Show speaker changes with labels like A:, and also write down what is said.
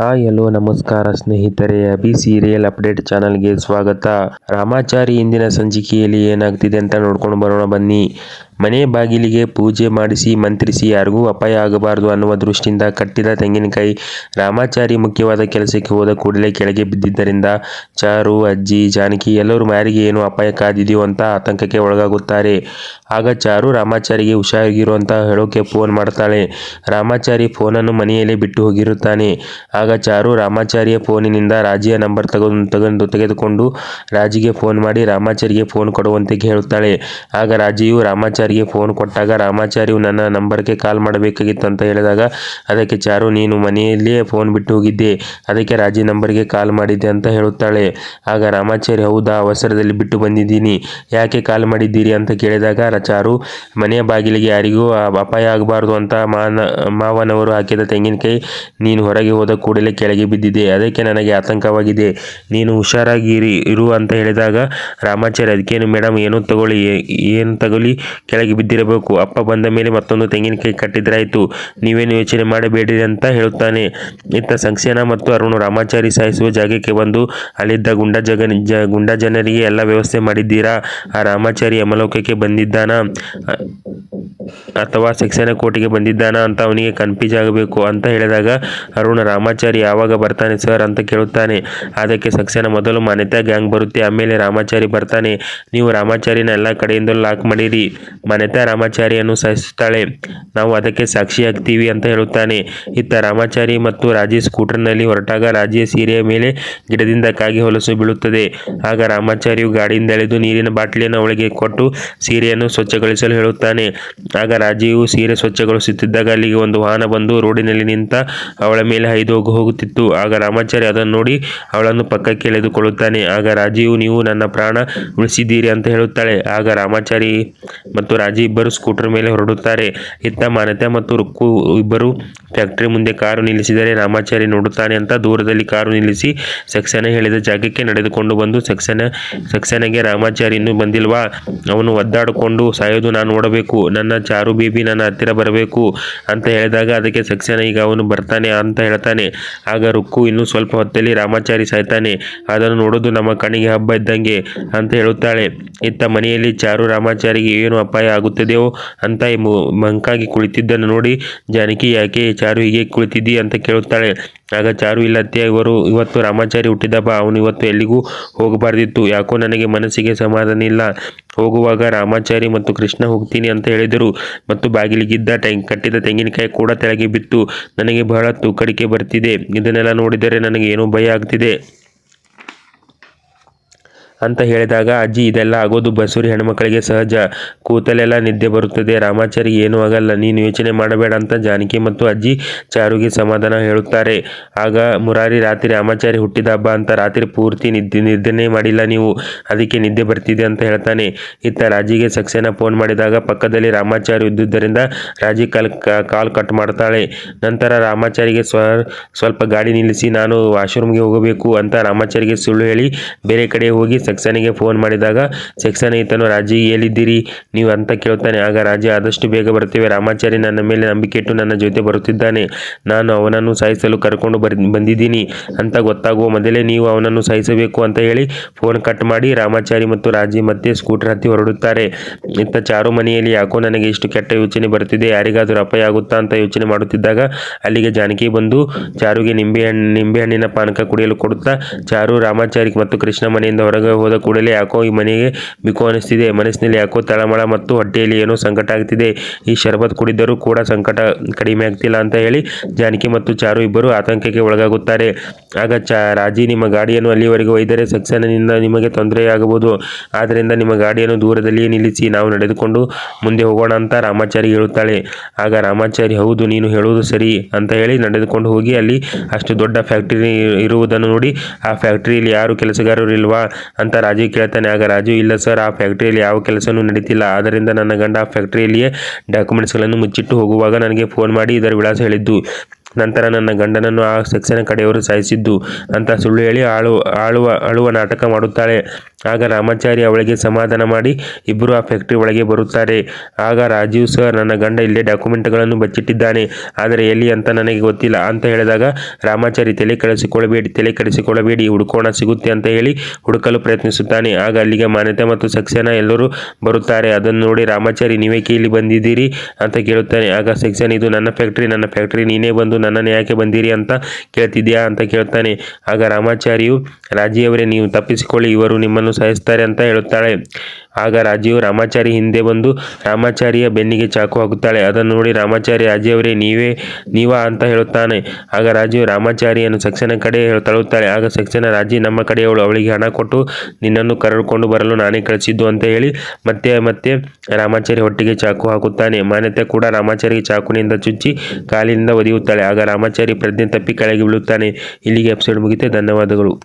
A: Hi, hello, ನಮಸ್ಕಾರ ಸ್ನೇಹಿತರೆ. Abhi serial update ಚಾನಲ್ಗೆ ಸ್ವಾಗತ. ರಾಮಾಚಾರಿ ಇಂದಿನ ಸಂಚಿಕೆಯಲ್ಲಿ ಏನಾಗ್ತಿದೆ ಅಂತ ನೋಡ್ಕೊಂಡು ಬರೋಣ ಬನ್ನಿ. ಮನೆ ಬಾಗಿಲಿಗೆ ಪೂಜೆ ಮಾಡಿಸಿ ಮಂತ್ರಿಸಿ ಯಾರಿಗೂ ಅಪಾಯ ಆಗಬಾರದು ಅನ್ನುವ ದೃಷ್ಟಿಯಿಂದ ಕಟ್ಟಿದ ತೆಂಗಿನಕಾಯಿ ರಾಮಾಚಾರಿ ಮುಖ್ಯವಾದ ಕೆಲಸಕ್ಕೆ ಹೋದ ಕೂಡಲೇ ಕೆಳಗೆ ಬಿದ್ದಿದ್ದರಿಂದ ಚಾರು, ಅಜ್ಜಿ, ಜಾನಕಿ ಎಲ್ಲರೂ ಮಾರಿಗೆ ಏನು ಅಪಾಯ ಕಾದಿದೆಯೋ ಅಂತ ಆತಂಕಕ್ಕೆ ಒಳಗಾಗುತ್ತಾರೆ. ಆಗ ಚಾರು ರಾಮಾಚಾರಿಗೆ ಹುಷಾರಾಗಿರುವಂತಹ ಹೇಳೋಕೆ ಫೋನ್ ಮಾಡ್ತಾಳೆ. ರಾಮಾಚಾರಿ ಫೋನನ್ನು ಮನೆಯಲ್ಲೇ ಬಿಟ್ಟು ಹೋಗಿರುತ್ತಾನೆ. ಆಗ ಚಾರು ರಾಮಾಚಾರಿಯ ಫೋನಿನಿಂದ ರಾಜಿಯ ನಂಬರ್ ತಗೊಂಡು ತಗೊಂಡು ತೆಗೆದುಕೊಂಡು ರಾಜಿಗೆ ಫೋನ್ ಮಾಡಿ ರಾಮಾಚಾರಿಗೆ ಫೋನ್ ಕೊಡುವಂತೆ ಹೇಳುತ್ತಾಳೆ ಆಗ ರಾಜಿಯು ರಾಮಾಚಾರಿಗೆ ಫೋನ್ ಕೊಟ್ಟಾಗ ರಾಮಾಚಾರಿಯು ನನ್ನ ನಂಬರ್ಗೆ ಕಾಲ್ ಮಾಡಬೇಕಾಗಿತ್ತು ಅಂತ ಹೇಳಿದಾಗ, ಅದಕ್ಕೆ ಚಾರು, ನೀನು ಮನೆಯಲ್ಲಿಯೇ ಫೋನ್ ಬಿಟ್ಟು ಹೋಗಿದ್ದೆ. ಅದಕ್ಕೆ ರಾಜಿ ನಂಬರ್ಗೆ ಕಾಲ್ ಮಾಡಿದ್ದೆ ಅಂತ ಹೇಳುತ್ತಾಳೆ. ಆಗ ರಾಮಾಚಾರಿ, ಹೌದಾ, ಅವಸರದಲ್ಲಿ ಬಿಟ್ಟು ಬಂದಿದ್ದೀನಿ. ಯಾಕೆ ಕಾಲ್ ಮಾಡಿದ್ದೀರಿ? ಅಂತ ಕೇಳಿದಾಗ ಚಾರು, ಮನೆಯ ಬಾಗಿಲಿಗೆ ಯಾರಿಗೂ ಅಪಾಯ ಆಗಬಾರ್ದು ಅಂತ ಮಾನ, ಮಾವನವರು ಹಾಕಿದ ತೆಂಗಿನಕಾಯಿ ನೀನು ಹೊರಗೆ ಹೋದ ಕೂಡಲೇ ಕೆಳಗೆ ಬಿದ್ದಿದೆ. ಅದಕ್ಕೆ ನನಗೆ ಆತಂಕವಾಗಿದೆ. ನೀನು ಹುಷಾರಾಗಿರಿ, ಇರು, ಅಂತ ಹೇಳಿದಾಗ, ರಾಮಾಚಾರಿ, ಅದಕ್ಕೇನು ಮೇಡಮ್ ಏನು ತಗೊಳ್ಳಿ ಏನು ತಗೊಳ್ಳಿ? ಕೆಳಗೆ ಬಿದ್ದಿರಬೇಕು. ಅಪ್ಪ ಬಂದ ಮೇಲೆ ಮತ್ತೊಂದು ತೆಂಗಿನಕಾಯಿ ಕಟ್ಟಿದ್ರಾಯಿತು. ನೀವೇನು ಯೋಚನೆ ಮಾಡಬೇಡಿರಿ ಅಂತ ಹೇಳುತ್ತಾನೆ. ಇತ್ತ ಸಂಕ್ಷೇನ ಮತ್ತು ಅರುಣ್ ರಾಮಾಚಾರಿ ಸಾಯಿಸುವ ಜಾಗಕ್ಕೆ ಬಂದು ಅಲ್ಲಿದ್ದ ಗುಂಡ ಜಗ ಜ ಗುಂಡ ಜನರಿಗೆ ಎಲ್ಲ ವ್ಯವಸ್ಥೆ ಮಾಡಿದ್ದೀರಾ? ಆ ರಾಮಾಚಾರಿ ಯಮಲೋಕಕ್ಕೆ ಬಂದಿದ್ದಾನಾ? ಅಥವಾ ಸಕ್ಸೇನಾ ಕೋಟಿಗೆ ಬಂದಿದ್ದಾನಾ ಅಂತ ಅವನಿಗೆ ಕನ್ಫ್ಯೂಸ್ ಆಗಬೇಕು ಅಂತ ಹೇಳಿದಾಗ ಅರುಣ ರಾಮಾಚಾರಿ ಯಾವಾಗ ಬರ್ತಾನೆ ಸರ್ ಅಂತ ಕೇಳುತ್ತಾನೆ. ಅದಕ್ಕೆ ಸಕ್ಸೇನ ಮೊದಲು ಮಾನ್ಯತಾ ಗ್ಯಾಂಗ್ ಬರುತ್ತೆ. ಆಮೇಲೆ ರಾಮಾಚಾರಿ ಬರ್ತಾನೆ. ನೀವು ರಾಮಾಚಾರಿನ ಎಲ್ಲ ಕಡೆಯಿಂದಲೂ ಲಾಕ್ ಮಾಡಿರಿ. ಮಾನ್ಯತಾ ರಾಮಾಚಾರಿಯನ್ನು ಸಹಿಸುತ್ತಾಳೆ. ನಾವು ಅದಕ್ಕೆ ಸಾಕ್ಷಿಯಾಗ್ತೀವಿ ಅಂತ ಹೇಳುತ್ತಾನೆ. ಇತ್ತ ರಾಮಾಚಾರಿ ಮತ್ತು ರಾಜಿ ಸ್ಕೂಟರ್ನಲ್ಲಿ ಹೊರಟಾಗ ರಾಜಿಯ ಸೀರೆಯ ಮೇಲೆ ಗಿಡದಿಂದ ಕಾಗಿ ಹೊಲಸು ಬೀಳುತ್ತದೆ. ಆಗ ರಾಮಾಚಾರಿಯು ಗಾಡಿಯಿಂದ ಎಳೆದು ನೀರಿನ ಬಾಟಲಿಯನ್ನು ಅವಳಿಗೆ ಕೊಟ್ಟು ಸೀರೆಯನ್ನು ಸ್ವಚ್ಛಗೊಳಿಸಲು ಹೇಳುತ್ತಾನೆ. ಆಗ ರಾಜಿಯು ಸೀರೆ ಸ್ವಚ್ಛಗೊಳಿಸುತ್ತಿದ್ದಾಗ ಅಲ್ಲಿಗೆ ಒಂದು ವಾಹನ ಬಂದು ರೋಡಿನಲ್ಲಿ ನಿಂತ ಅವಳ ಮೇಲೆ ಹೈದು ಹೋಗು ಹೋಗುತ್ತಿತ್ತು. ಆಗ ರಾಮಾಚಾರಿ ಅದನ್ನು ನೋಡಿ ಅವಳನ್ನು ಪಕ್ಕಕ್ಕೆ ಎಳೆದುಕೊಳ್ಳುತ್ತಾನೆ. ಆಗ ರಾಜಿಯು, ನೀವು ನನ್ನ ಪ್ರಾಣ ಉಳಿಸಿದ್ದೀರಿ ಅಂತ ಹೇಳುತ್ತಾಳೆ. ಆಗ ರಾಮಾಚಾರಿ ಮತ್ತು ರಾಜಿ ಇಬ್ಬರು ಸ್ಕೂಟರ್ ಮೇಲೆ ಹೊರಡುತ್ತಾರೆ. ಇತ್ತ ಮಾನ್ಯತೆ ಮತ್ತು ರುಕ್ಕು ಇಬ್ಬರು ಫ್ಯಾಕ್ಟರಿ ಮುಂದೆ ಕಾರು ನಿಲ್ಲಿಸಿದರೆ ರಾಮಾಚಾರಿ ನೋಡುತ್ತಾನೆ ಅಂತ ದೂರದಲ್ಲಿ ಕಾರು ನಿಲ್ಲಿಸಿ ಸಕ್ಸೇನ ಹೇಳಿದ ಜಾಗಕ್ಕೆ ನಡೆದುಕೊಂಡು ಬಂದು ಸಕ್ಸೇನ, ಸಕ್ಸೇನಾಗೆ ರಾಮಾಚಾರಿ ಇನ್ನೂ ಬಂದಿಲ್ವಾ? ಅವನು ಒದ್ದಾಡಿಕೊಂಡು, ಸಾಯೋದು ನಾನು ನೋಡಬೇಕು, ನನ್ನ ಚಾರು ಬೀಬಿ ನನ್ನ ಹತ್ತಿರ ಬರಬೇಕು ಅಂತ ಹೇಳಿದಾಗ ಅದಕ್ಕೆ ಸಕ್ಸೇನ ಈಗ ಅವನು ಬರ್ತಾನೆ ಅಂತ ಹೇಳ್ತಾನೆ. ಆಗ ರುಕ್ಕು ಇನ್ನು ಸ್ವಲ್ಪ ಹೊತ್ತಲ್ಲಿ ರಾಮಾಚಾರಿ ಸಾಯ್ತಾನೆ, ಅದನ್ನು ನೋಡೋದು ನಮ್ಮ ಕಣ್ಣಿಗೆ ಹಬ್ಬ ಇದ್ದಂಗೆ ಅಂತ ಹೇಳುತ್ತಾಳೆ. ಇತ್ತ ಮನೆಯಲ್ಲಿ ಚಾರು ರಾಮಾಚಾರಿಗೆ ಏನು ಅಪಾಯ ಆಗುತ್ತದೆಯೋ ಅಂತ ಮಂಕಾಗಿ ಕುಳಿತಿದ್ದನ್ನು ನೋಡಿ, ಜಾನಕಿ, ಯಾಕೆ ಚಾರು ಹೀಗೆ ಕುಳಿತಿದ್ದಿ? ಅಂತ ಕೇಳುತ್ತಾಳೆ. ಆಗ ಚಾರು ಇಲ್ಲ ಅತ್ತೆ ಇವರು ಇವತ್ತು ರಾಮಾಚಾರಿ ಹುಟ್ಟಿದಪ್ಪ, ಅವನು ಇವತ್ತು ಎಲ್ಲಿಗೂ ಹೋಗಬಾರ್ದಿತ್ತು. ಯಾಕೋ ನನಗೆ ಮನಸ್ಸಿಗೆ ಸಮಾಧಾನ ಇಲ್ಲ. ಹೋಗುವಾಗ ರಾಮಾಚಾರಿ ಮತ್ತು ಕೃಷ್ಣ ಹೋಗ್ತೀನಿ ಅಂತ ಹೇಳಿದರು. ಮತ್ತು ಬಾಗಿಲಿಗಿದ್ದ ಟೆಂಗ್ ಕಟ್ಟಿದ ತೆಂಗಿನಕಾಯಿ ಕೂಡ ತೆಳಗೆ ಬಿತ್ತು. ನನಗೆ ಬಹಳ ತೂಕಡಿಕೆ ಬರ್ತಿದೆ. ಇದನ್ನೆಲ್ಲ ನೋಡಿದರೆ ನನಗೆ ಏನೋ ಭಯ ಆಗ್ತಿದೆ. ಅಂತ ಹೇಳಿದಾಗ, ಅಜ್ಜಿ, ಇದೆಲ್ಲ ಆಗೋದು ಬಸೂರಿ ಹೆಣ್ಮಕ್ಳಿಗೆ ಸಹಜ. ಕೂತಲೆಲ್ಲ ನಿದ್ದೆ ಬರುತ್ತದೆ. ರಾಮಾಚಾರಿಗೆ ಏನೂ ಆಗಲ್ಲ. ನೀನು ಯೋಚನೆ ಮಾಡಬೇಡ ಅಂತ ಜಾನಕಿ ಮತ್ತು ಅಜ್ಜಿ ಚಾರುಗೆ ಸಮಾಧಾನ ಹೇಳುತ್ತಾರೆ. ಆಗ ಮುರಾರಿ, ರಾತ್ರಿ ರಾಮಾಚಾರಿ ಹುಟ್ಟಿದ ಹಬ್ಬ ಅಂತ ರಾತ್ರಿ ಪೂರ್ತಿ ನಿದ್ದೆ, ನಿದ್ದೆನೇ ಮಾಡಿಲ್ಲ ನೀವು. ಅದಕ್ಕೆ ನಿದ್ದೆ ಬರ್ತಿದೆ ಅಂತ ಹೇಳ್ತಾನೆ. ಇತ್ತ ರಾಜಿಗೆ ಸಕ್ಸೇನಾ ಫೋನ್ ಮಾಡಿದಾಗ, ಪಕ್ಕದಲ್ಲಿ ರಾಮಾಚಾರಿ ಇದ್ದುದರಿಂದ ರಾಜಿ ಕಾಲ್ ಕಾಲ್ ಕಟ್ ಮಾಡ್ತಾಳೆ. ನಂತರ ರಾಮಾಚಾರಿಗೆ, ಸ್ವ, ಸ್ವಲ್ಪ ಗಾಡಿ ನಿಲ್ಲಿಸಿ, ನಾನು ವಾಶ್ರೂಮ್ಗೆ ಹೋಗಬೇಕು ಅಂತ ರಾಮಾಚಾರಿಗೆ ಸುಳ್ಳು ಹೇಳಿ ಬೇರೆ ಕಡೆ ಹೋಗಿ ಸಕ್ಸನಿಗೆ ಫೋನ್ ಮಾಡಿದಾಗ ಸೆಕ್ಷನ್ ಈತನು ರಾಜಿ ಎಲ್ಲಿದ್ದೀರಿ? ನೀವು ಅಂತ ಕೇಳ್ತಾನೆ. ಆಗ ರಾಜ, ಆದಷ್ಟು ಬೇಗ ಬರ್ತೀವಿ. ರಾಮಾಚಾರಿ ನನ್ನ ಮೇಲೆ ನಂಬಿಕೆ ಇಟ್ಟು ನನ್ನ ಜೊತೆ ಬರುತ್ತಿದ್ದಾನೆ. ನಾನು ಅವನನ್ನು ಸಾಯಿಸಲು ಕರ್ಕೊಂಡು ಬರ್, ಬಂದಿದ್ದೀನಿ. ಅಂತ ಗೊತ್ತಾಗುವ ಮೊದಲೇ ನೀವು ಅವನನ್ನು ಸಾಯಿಸಬೇಕು ಅಂತ ಹೇಳಿ ಫೋನ್ ಕಟ್ ಮಾಡಿ ರಾಮಾಚಾರಿ ಮತ್ತು ರಾಜಿ ಮತ್ತೆ ಸ್ಕೂಟರ್ ಹತ್ತಿ ಹೊರಡುತ್ತಾರೆ. ಇತ್ತ ಚಾರು ಮನೆಯಲ್ಲಿ ಯಾಕೋ ನನಗೆ ಇಷ್ಟು ಕೆಟ್ಟ ಯೋಚನೆ ಬರುತ್ತಿದೆ. ಯಾರಿಗಾದರೂ ಅಪಾಯ ಆಗುತ್ತಾ ಅಂತ ಯೋಚನೆ ಮಾಡುತ್ತಿದ್ದಾಗ, ಅಲ್ಲಿಗೆ ಜಾನಕಿ ಬಂದು ಚಾರುಗೆ ನಿಂಬೆಹಣ್ಣು ನಿಂಬೆಹಣ್ಣಿನ ನಿಂಬೆ ಪಾನಕ ಕುಡಿಯಲು ಕೊಡುತ್ತಾ, ಚಾರು ರಾಮಾಚಾರಿ ಮತ್ತು ಕೃಷ್ಣ ಮನೆಯಿಂದ ಹೊರಗೆ ಹೋದ ಕೂಡಲೇ ಯಾಕೋ ಈ ಮನೆಗೆ ಬಿಕೋ ಅನಿಸ್ತಿದೆ. ಮನಸ್ಸಿನಲ್ಲಿ ಯಾಕೋ ತಳಮಳ ಮತ್ತು ಹೊಟ್ಟೆಯಲ್ಲಿ ಏನೋ ಸಂಕಟ ಆಗ್ತಿದೆ. ಈ ಶರಬತ್ ಕುಡಿದರೂ ಕೂಡ ಸಂಕಟ ಕಡಿಮೆ ಆಗ್ತಿಲ್ಲ ಅಂತ ಹೇಳಿ ಜಾನಕಿ ಮತ್ತು ಚಾರು ಇಬ್ಬರು ಆತಂಕಕ್ಕೆ ಒಳಗಾಗುತ್ತಾರೆ. ಆಗ ಚಾ ರಾಜಿ, ನಿಮ್ಮ ಗಾಡಿಯನ್ನು ಅಲ್ಲಿವರೆಗೆ ಒಯ್ದರೆ ಸಕ್ಸನಿಂದ ನಿಮಗೆ ತೊಂದರೆಯಾಗಬಹುದು. ಆದ್ದರಿಂದ ನಿಮ್ಮ ಗಾಡಿಯನ್ನು ದೂರದಲ್ಲಿಯೇ ನಿಲ್ಲಿಸಿ ನಾವು ನಡೆದುಕೊಂಡು ಮುಂದೆ ಹೋಗೋಣ ಅಂತ ರಾಮಾಚಾರಿ ಹೇಳುತ್ತಾಳೆ. ಆಗ ರಾಮಾಚಾರಿ, ಹೌದು, ನೀನು ಹೇಳುವುದು ಸರಿ ಅಂತ ಹೇಳಿ ನಡೆದುಕೊಂಡು ಹೋಗಿ ಅಲ್ಲಿ ಅಷ್ಟು ದೊಡ್ಡ ಫ್ಯಾಕ್ಟರಿ ಇರುವುದನ್ನು ನೋಡಿ ಆ ಫ್ಯಾಕ್ಟರಿಯಲ್ಲಿ ಯಾರು ಕೆಲಸಗಾರರು ಇಲ್ವಾ ರಾಜು ಕೇಳ್ತಾನೆ. ಆಗ ರಾಜು, ಇಲ್ಲ ಸರ್, ಆ ಫ್ಯಾಕ್ಟ್ರಿಯಲ್ಲಿ ಯಾವ ಕೆಲಸನೂ ನಡೀತಿಲ್ಲ. ಆದ್ದರಿಂದ ನನ್ನ ಗಂಡ ಆ ಫ್ಯಾಕ್ಟ್ರಿಯಲ್ಲಿಯೇ ಡಾಕ್ಯುಮೆಂಟ್ಸ್ಗಳನ್ನು ಮುಚ್ಚಿಟ್ಟು ಹೋಗುವಾಗ ನನಗೆ ಫೋನ್ ಮಾಡಿ ಇದರ ವಿಳಾಸ ಹೇಳಿದ್ದು. ನಂತರ ನನ್ನ ಗಂಡನನ್ನು ಆ ಸೆಕ್ಸನ ಕಡೆಯವರು ಸಾಯಿಸಿದ್ದು. ಅಂತ ಸುಳ್ಳು ಹೇಳಿ ಆಳು, ಆಳುವ ಅಳುವ ನಾಟಕ ಮಾಡುತ್ತಾಳೆ. ಆಗ ರಾಮಾಚಾರಿ ಅವಳಿಗೆ ಸಮಾಧಾನ ಮಾಡಿ ಇಬ್ಬರು ಆ ಫ್ಯಾಕ್ಟ್ರಿ ಒಳಗೆ ಬರುತ್ತಾರೆ. ಆಗ ರಾಜೀವ್ ಸರ್ ನನ್ನ ಗಂಡ ಇಲ್ಲೇ ಡಾಕ್ಯುಮೆಂಟ್ಗಳನ್ನು ಬಚ್ಚಿಟ್ಟಿದ್ದಾನೆ. ಆದರೆ ಎಲ್ಲಿ ಅಂತ ನನಗೆ ಗೊತ್ತಿಲ್ಲ. ಅಂತ ಹೇಳಿದಾಗ ರಾಮಾಚಾರಿ ತಲೆ ಕಳಿಸಿಕೊಳ್ಳಬೇಡಿ ತಲೆ ಕೆಡಿಸಿಕೊಳ್ಳಬೇಡಿ, ಹುಡುಕೋಣ ಸಿಗುತ್ತೆ ಅಂತ ಹೇಳಿ ಹುಡುಕಲು ಪ್ರಯತ್ನಿಸುತ್ತಾನೆ. ಆಗ ಅಲ್ಲಿಗೆ ಮಾನ್ಯತೆ ಮತ್ತು ಸಕ್ಸೇನಾ ಎಲ್ಲರೂ ಬರುತ್ತಾರೆ. ಅದನ್ನು ನೋಡಿ ರಾಮಾಚಾರಿ ನೀವೇಕೆ ಇಲ್ಲಿ ಬಂದಿದ್ದೀರಿ? ಅಂತ ಕೇಳುತ್ತಾನೆ. ಆಗ ಸೆಕ್ಷನ್ ಇದು ನನ್ನ ಫ್ಯಾಕ್ಟ್ರಿ ನನ್ನ ಫ್ಯಾಕ್ಟ್ರಿ ನೀನೇ ಬಂದು ನನ್ನನ್ನು ಯಾಕೆ ಬಂದಿರಿ ಅಂತ ಕೇಳ್ತಿದ್ಯಾ ಅಂತ ಕೇಳ್ತಾನೆ. ಆಗ ರಾಮಾಚಾರಿಯು, ರಾಜಿಯವರೇ, ನೀವು ತಪ್ಪಿಸಿಕೊಳ್ಳಿ, ಇವರು ನಿಮ್ಮನ್ನು ಸಹಿಸ್ತಾರೆ ಅಂತ ಹೇಳುತ್ತಾಳೆ. ಆಗ ರಾಜೀವ್ ರಾಮಾಚಾರಿ ಹಿಂದೆ ಬಂದು ರಾಮಾಚಾರಿಯ ಬೆನ್ನಿಗೆ ಚಾಕು ಹಾಕುತ್ತಾಳೆ. ಅದನ್ನು ನೋಡಿ ರಾಮಾಚಾರಿ ರಾಜಿಯವರೇ ನೀವೇ, ನೀವಾ ಅಂತ ಹೇಳುತ್ತಾನೆ. ಆಗ ರಾಜೀವ್ ರಾಮಾಚಾರಿಯನ್ನು ಸಕ್ಸೇನ ಕಡೆ ತಳುತ್ತಾಳೆ ಆಗ ಸಕ್ಷನ ರಾಜಿ, ನಮ್ಮ ಕಡೆಯವಳು, ಅವಳಿಗೆ ಹಣ ಕೊಟ್ಟು ನಿನ್ನನ್ನು ಕರೆದುಕೊಂಡು ಬರಲು ನಾನೇ ಕಳಿಸಿದ್ದು ಅಂತ ಹೇಳಿ ಮತ್ತೆ ಮತ್ತೆ ರಾಮಾಚಾರಿ ಹೊಟ್ಟಿಗೆ ಚಾಕು ಹಾಕುತ್ತಾನೆ. ಮಾನ್ಯತೆ ಕೂಡ ರಾಮಾಚಾರಿಗೆ ಚಾಕುನಿಂದ ಚುಚ್ಚಿ ಕಾಲಿನಿಂದ ಒದೆಯುತ್ತಾಳೆ. ಆಗ ರಾಮಾಚಾರಿ ಪ್ರಜ್ಞೆ ತಪ್ಪಿ ಕೆಳಗೆ ಬೀಳುತ್ತಾನೆ. ಇಲ್ಲಿಗೆ ಎಪಿಸೋಡ್ ಮುಗಿತೆ. ಧನ್ಯವಾದಗಳು.